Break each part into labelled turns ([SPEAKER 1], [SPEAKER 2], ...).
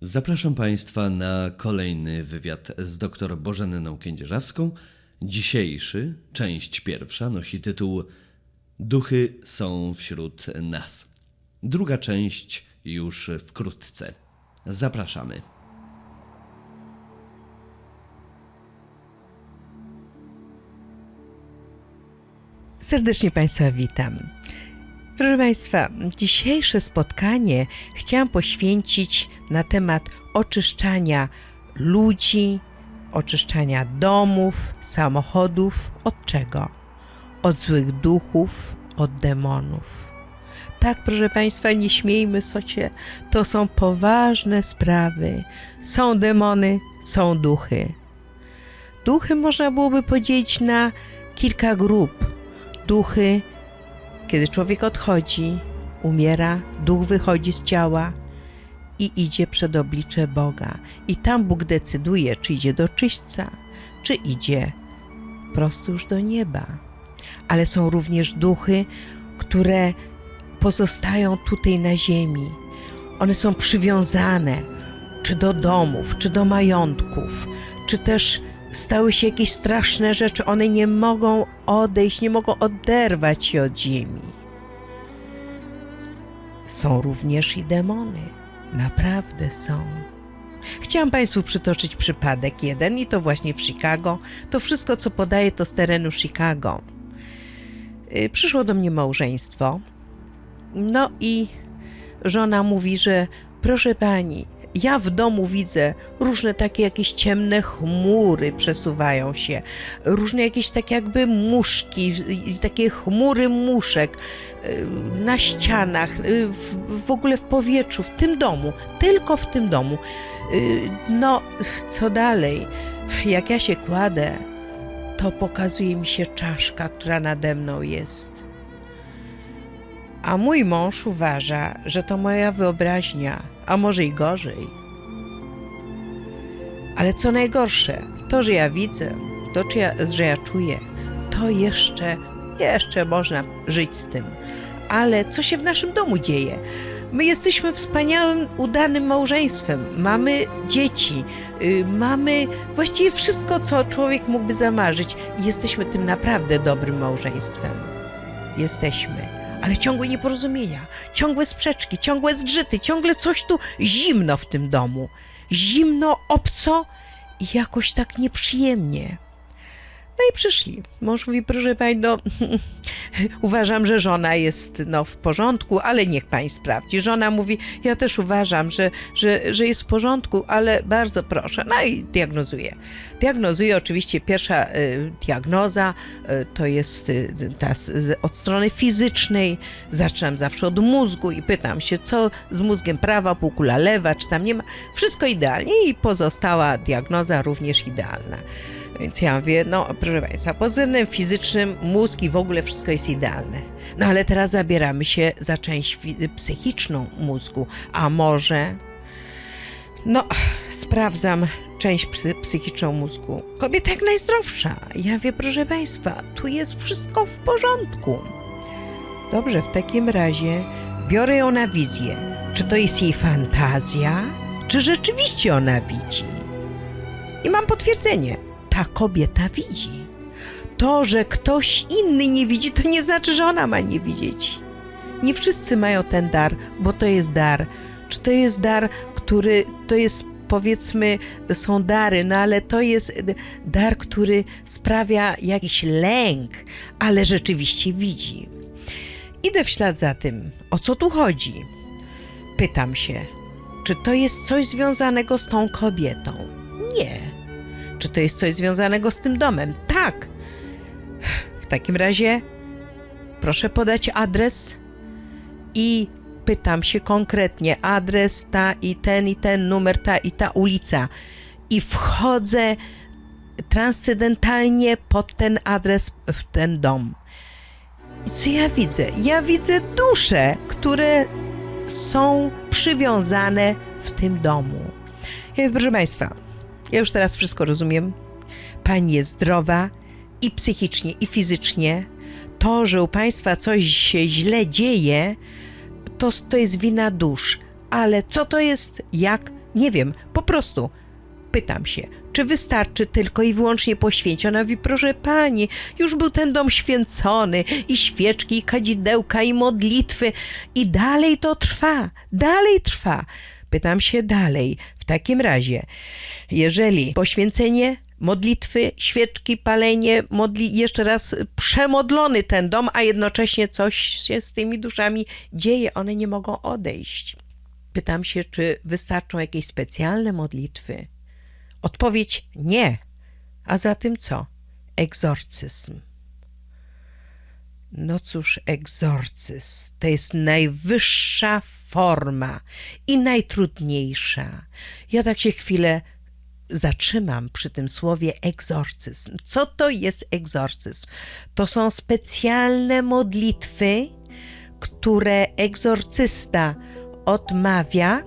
[SPEAKER 1] Zapraszam Państwa na kolejny wywiad z dr Bożenną Kędzierzawską. Dzisiejszy, część pierwsza, nosi tytuł Duchy są wśród nas. Druga część już wkrótce. Zapraszamy.
[SPEAKER 2] Serdecznie Państwa witam. Proszę Państwa, dzisiejsze spotkanie chciałam poświęcić na temat oczyszczania ludzi, oczyszczania domów, samochodów. Od czego? Od złych duchów, od demonów. Tak, proszę Państwa, nie śmiejmy się, to są poważne sprawy. Są demony, są duchy. Duchy można byłoby podzielić na kilka grup. Duchy, kiedy człowiek odchodzi, umiera, duch wychodzi z ciała i idzie przed oblicze Boga. I tam Bóg decyduje, czy idzie do czyśćca, czy idzie prosto już do nieba. Ale są również duchy, które pozostają tutaj na ziemi. One są przywiązane czy do domów, czy do majątków, czy też stały się jakieś straszne rzeczy. One nie mogą odejść, nie mogą oderwać się od ziemi. Są również i demony. Naprawdę są. Chciałam Państwu przytoczyć przypadek jeden i to właśnie w Chicago. To wszystko, co podaję, to z terenu Chicago. Y, Przyszło do mnie małżeństwo. No i żona mówi, że proszę pani, ja w domu widzę różne takie jakieś ciemne chmury przesuwają się, różne jakieś tak jakby muszki, takie chmury muszek y, na ścianach, y, w, w ogóle w powietrzu, w tym domu, tylko w tym domu. Y, No, co dalej? Jak ja się kładę, to pokazuje mi się czaszka, która nade mną jest. A mój mąż uważa, że to moja wyobraźnia, a może i gorzej. Ale co najgorsze, to, że ja widzę, to, ja, że ja czuję, to jeszcze, jeszcze można żyć z tym. Ale co się w naszym domu dzieje? My jesteśmy wspaniałym, udanym małżeństwem. Mamy dzieci, y, mamy właściwie wszystko, co człowiek mógłby zamarzyć. I jesteśmy tym naprawdę dobrym małżeństwem. Jesteśmy ale ciągłe nieporozumienia, ciągłe sprzeczki, ciągłe zgrzyty, ciągle coś tu zimno w tym domu. Zimno, obco i jakoś tak nieprzyjemnie. No i przyszli. Mąż mówi, proszę pani, no uważam, że żona jest no, w porządku, ale niech pani sprawdzi. Żona mówi, ja też uważam, że, że, że jest w porządku, ale bardzo proszę. No i diagnozuje. Diagnozuje oczywiście pierwsza y, diagnoza, y, to jest y, ta z, od strony fizycznej. Zaczynam zawsze od mózgu i pytam się, co z mózgiem prawa, półkula lewa, czy tam nie ma. Wszystko idealnie i pozostała diagnoza również idealna. Więc ja mówię, no proszę Państwa, pod względem fizycznym mózg i w ogóle wszystko jest idealne. No ale teraz zabieramy się za część psychiczną mózgu, a może... No, sprawdzam część psy- psychiczną mózgu. Kobieta jak najzdrowsza. Ja mówię, proszę Państwa, tu jest wszystko w porządku. Dobrze, w takim razie biorę ją na wizję. Czy to jest jej fantazja, czy rzeczywiście ona widzi? I mam potwierdzenie. Ta kobieta widzi. To, że ktoś inny nie widzi, to nie znaczy, że ona ma nie widzieć. Nie wszyscy mają ten dar, bo to jest dar. Czy to jest dar, który to jest powiedzmy, są dary, no ale to jest dar, który sprawia jakiś lęk, ale rzeczywiście widzi. Idę w ślad za tym. O co tu chodzi? Pytam się, czy to jest coś związanego z tą kobietą? Czy to jest coś związanego z tym domem? Tak. W takim razie proszę podać adres i pytam się konkretnie adres ta i ten i ten numer ta i ta ulica i wchodzę transcendentalnie pod ten adres w ten dom. I co ja widzę? Ja widzę dusze, które są przywiązane w tym domu. Mówię, proszę Państwa, ja już teraz wszystko rozumiem. Pani jest zdrowa i psychicznie, i fizycznie. To, że u Państwa coś się źle dzieje, to, to jest wina dusz. Ale co to jest, jak Nie wiem, po prostu pytam się, czy wystarczy tylko i wyłącznie poświęcić? Ona mówi, proszę pani, już był ten dom święcony i świeczki, i kadzidełka, i modlitwy i dalej to trwa, dalej trwa. Pytam się dalej, takim razie, jeżeli poświęcenie modlitwy, świeczki, palenie, modli, jeszcze raz przemodlony ten dom, a jednocześnie coś się z tymi duszami dzieje, one nie mogą odejść. Pytam się, czy wystarczą jakieś specjalne modlitwy. Odpowiedź nie. A za tym co? Egzorcyzm. No cóż, egzorcyzm to jest najwyższa forma i najtrudniejsza. Ja tak się chwilę zatrzymam przy tym słowie egzorcyzm. Co to jest egzorcyzm? To są specjalne modlitwy, które egzorcysta odmawia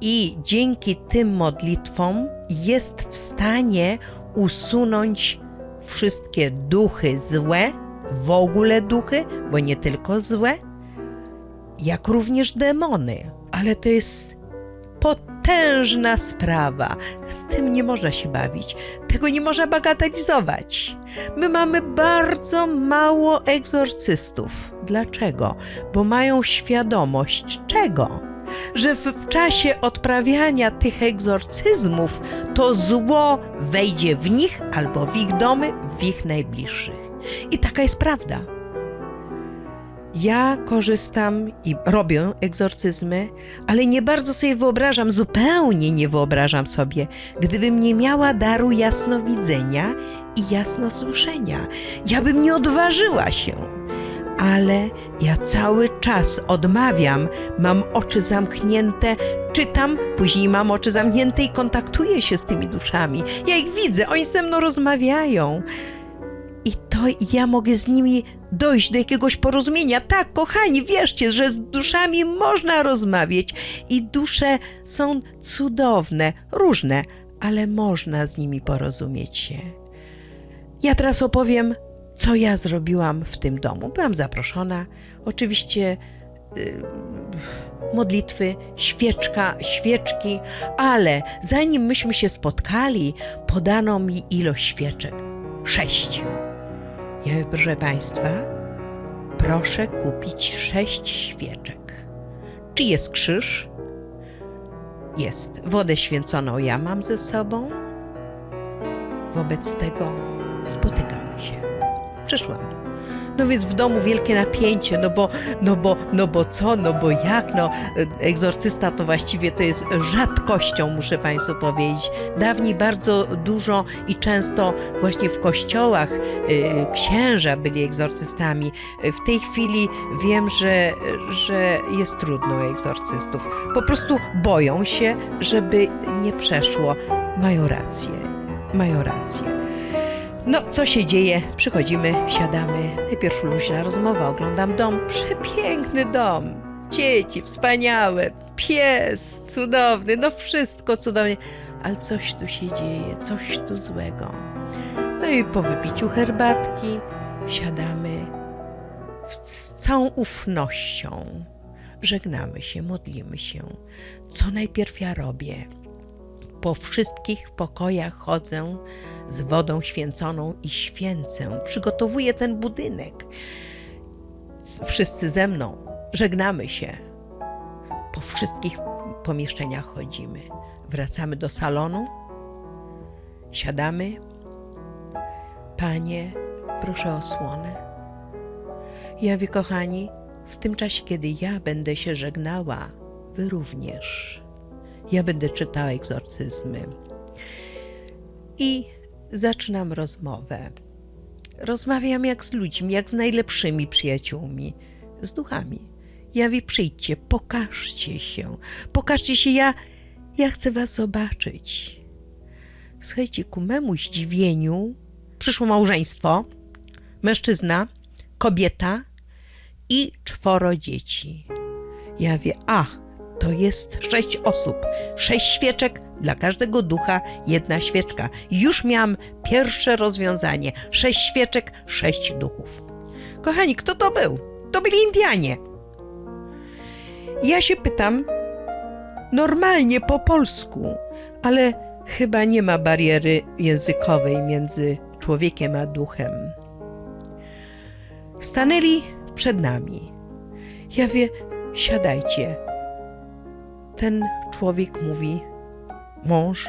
[SPEAKER 2] i dzięki tym modlitwom jest w stanie usunąć wszystkie duchy złe, w ogóle duchy, bo nie tylko złe, jak również demony. Ale to jest potężna sprawa. Z tym nie można się bawić. Tego nie można bagatelizować. My mamy bardzo mało egzorcystów. Dlaczego? Bo mają świadomość czego? Że w, w czasie odprawiania tych egzorcyzmów to zło wejdzie w nich albo w ich domy, w ich najbliższych. I taka jest prawda. Ja korzystam i robię egzorcyzmy, ale nie bardzo sobie wyobrażam, zupełnie nie wyobrażam sobie, gdybym nie miała daru jasnowidzenia i jasnosłyszenia. Ja bym nie odważyła się. Ale ja cały czas odmawiam, mam oczy zamknięte, czytam, później mam oczy zamknięte i kontaktuję się z tymi duszami. Ja ich widzę, oni ze mną rozmawiają. I to ja mogę z nimi dojść do jakiegoś porozumienia. Tak, kochani, wierzcie, że z duszami można rozmawiać i dusze są cudowne, różne, ale można z nimi porozumieć się. Ja teraz opowiem, co ja zrobiłam w tym domu. Byłam zaproszona, oczywiście y, modlitwy, świeczka, świeczki, ale zanim myśmy się spotkali, podano mi ilość świeczek. Sześć. Proszę Państwa, proszę kupić sześć świeczek. Czy jest krzyż? Jest. Wodę święconą ja mam ze sobą. Wobec tego spotykamy się. Przyszłam. No więc w domu wielkie napięcie, no bo, no bo, no bo co, no bo jak, no egzorcysta to właściwie to jest rzadkością, muszę Państwu powiedzieć. Dawniej bardzo dużo i często właśnie w kościołach y, księża byli egzorcystami. W tej chwili wiem, że, że jest trudno egzorcystów. Po prostu boją się, żeby nie przeszło. Mają rację, mają rację. No, co się dzieje? Przychodzimy, siadamy. Najpierw luźna rozmowa, oglądam dom. Przepiękny dom. Dzieci, wspaniałe. Pies, cudowny. No, wszystko cudownie. Ale coś tu się dzieje, coś tu złego. No i po wypiciu herbatki siadamy z całą ufnością. Żegnamy się, modlimy się. Co najpierw ja robię? Po wszystkich pokojach chodzę z wodą święconą i święcę. Przygotowuję ten budynek. Wszyscy ze mną żegnamy się. Po wszystkich pomieszczeniach chodzimy. Wracamy do salonu. Siadamy. Panie, proszę o słonę. Ja wie, kochani, w tym czasie, kiedy ja będę się żegnała, wy również. Ja będę czytała egzorcyzmy. I zaczynam rozmowę. Rozmawiam jak z ludźmi, jak z najlepszymi przyjaciółmi, z duchami. Ja wy przyjdźcie, pokażcie się. Pokażcie się, ja, ja chcę was zobaczyć. Słuchajcie, ku memu zdziwieniu przyszło małżeństwo, mężczyzna, kobieta i czworo dzieci. Ja wie, a, to jest sześć osób, sześć świeczek, dla każdego ducha jedna świeczka. Już miałam pierwsze rozwiązanie. Sześć świeczek, sześć duchów. Kochani, kto to był? To byli Indianie. Ja się pytam, normalnie po polsku, ale chyba nie ma bariery językowej między człowiekiem a duchem. Stanęli przed nami. Ja wie, siadajcie. Ten człowiek mówi: mąż,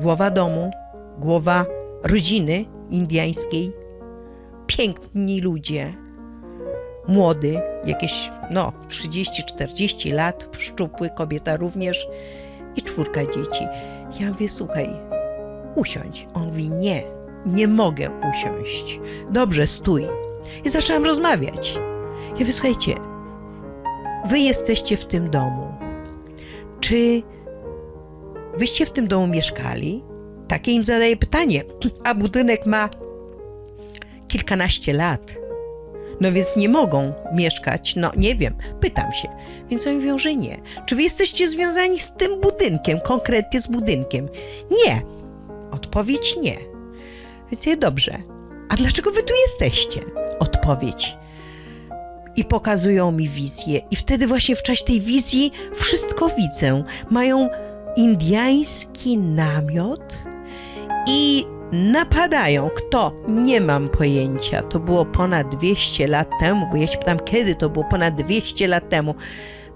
[SPEAKER 2] głowa domu, głowa rodziny indyjskiej, piękni ludzie, młody, jakieś no 30-40 lat, szczupły, kobieta również i czwórka dzieci. Ja mówię, słuchaj, usiądź. On mówi, nie, nie mogę usiąść. Dobrze, stój. I zaczęłam rozmawiać. Ja mówię, słuchajcie, wy jesteście w tym domu. Czy wyście w tym domu mieszkali? Takie im zadaję pytanie. A budynek ma kilkanaście lat. No więc nie mogą mieszkać, no nie wiem, pytam się. Więc oni mówią, że nie. Czy wy jesteście związani z tym budynkiem, konkretnie z budynkiem? Nie. Odpowiedź nie. Więc ja dobrze. A dlaczego wy tu jesteście? Odpowiedź. I pokazują mi wizję. I wtedy właśnie w czasie tej wizji wszystko widzę. Mają indyjski namiot i napadają. Kto? Nie mam pojęcia. To było ponad 200 lat temu, bo ja się pytam, kiedy to było ponad 200 lat temu.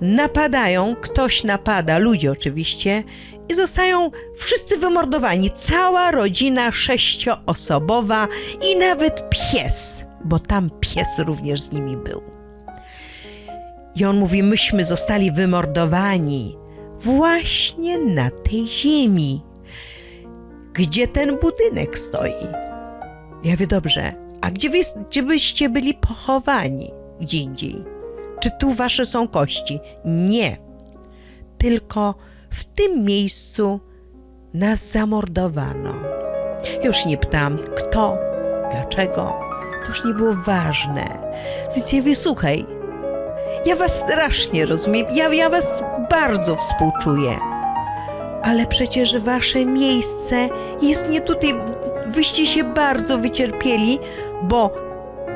[SPEAKER 2] Napadają, ktoś napada, ludzie oczywiście, i zostają wszyscy wymordowani. Cała rodzina sześcioosobowa i nawet pies, bo tam pies również z nimi był. I on mówi: Myśmy zostali wymordowani właśnie na tej ziemi gdzie ten budynek stoi. Ja wie dobrze, a gdzie, wy, gdzie byście byli pochowani? Gdzie indziej? Czy tu wasze są kości? Nie. Tylko w tym miejscu nas zamordowano. Już nie pytałam, kto, dlaczego. To już nie było ważne. Więc ja mówię, słuchaj, ja was strasznie rozumiem, ja, ja was bardzo współczuję ale przecież wasze miejsce jest nie tutaj. Wyście się bardzo wycierpieli, bo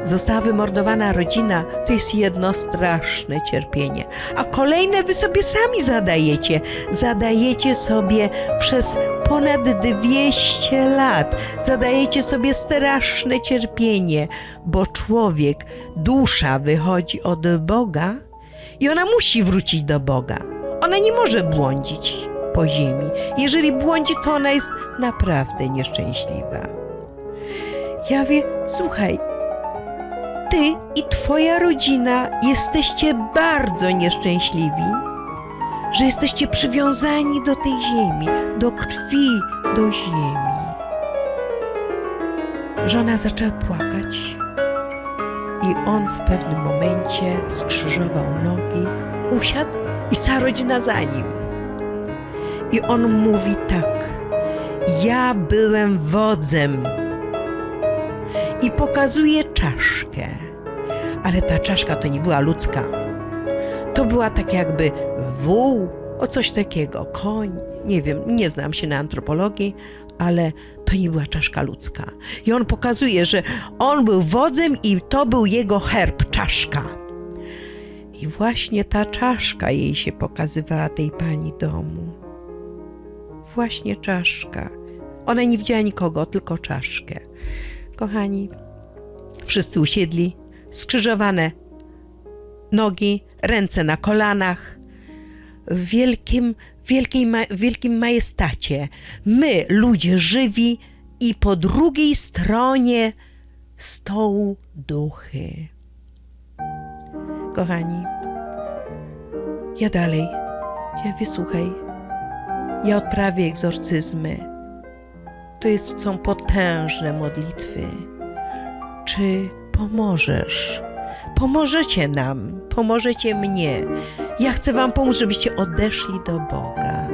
[SPEAKER 2] została wymordowana rodzina. To jest jedno straszne cierpienie. A kolejne wy sobie sami zadajecie. Zadajecie sobie przez ponad 200 lat. Zadajecie sobie straszne cierpienie, bo człowiek, dusza wychodzi od Boga i ona musi wrócić do Boga. Ona nie może błądzić po ziemi. Jeżeli błądzi, to ona jest naprawdę nieszczęśliwa. Ja wie, słuchaj, ty i twoja rodzina jesteście bardzo nieszczęśliwi, że jesteście przywiązani do tej ziemi, do krwi, do ziemi. Żona zaczęła płakać i on w pewnym momencie skrzyżował nogi, usiadł i cała rodzina za nim. I on mówi tak: Ja byłem wodzem. I pokazuje czaszkę. Ale ta czaszka to nie była ludzka. To była tak jakby wół, o coś takiego, koń. Nie wiem, nie znam się na antropologii, ale to nie była czaszka ludzka. I on pokazuje, że on był wodzem i to był jego herb, czaszka. I właśnie ta czaszka jej się pokazywała tej pani domu właśnie czaszka. Ona nie widziała nikogo, tylko czaszkę. Kochani, wszyscy usiedli, skrzyżowane nogi, ręce na kolanach, w wielkim, wielkiej, wielkim majestacie. My, ludzie żywi, i po drugiej stronie stołu duchy. Kochani, ja dalej, ja wysłuchaj, ja odprawię egzorcyzmy. To jest, są potężne modlitwy. Czy pomożesz? Pomożecie nam, pomożecie mnie. Ja chcę Wam pomóc, żebyście odeszli do Boga.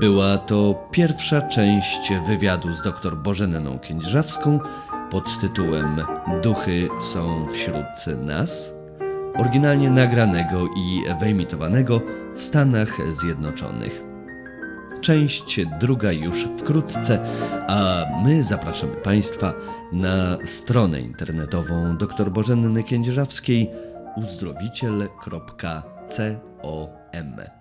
[SPEAKER 1] Była to pierwsza część wywiadu z dr Bożeneną Kędzierzawską pod tytułem Duchy są wśród nas, oryginalnie nagranego i wyemitowanego w Stanach Zjednoczonych. Część druga już wkrótce, a my zapraszamy Państwa na stronę internetową dr Bożenny Kędzierzawskiej uzdrowiciel.cz C-O-M.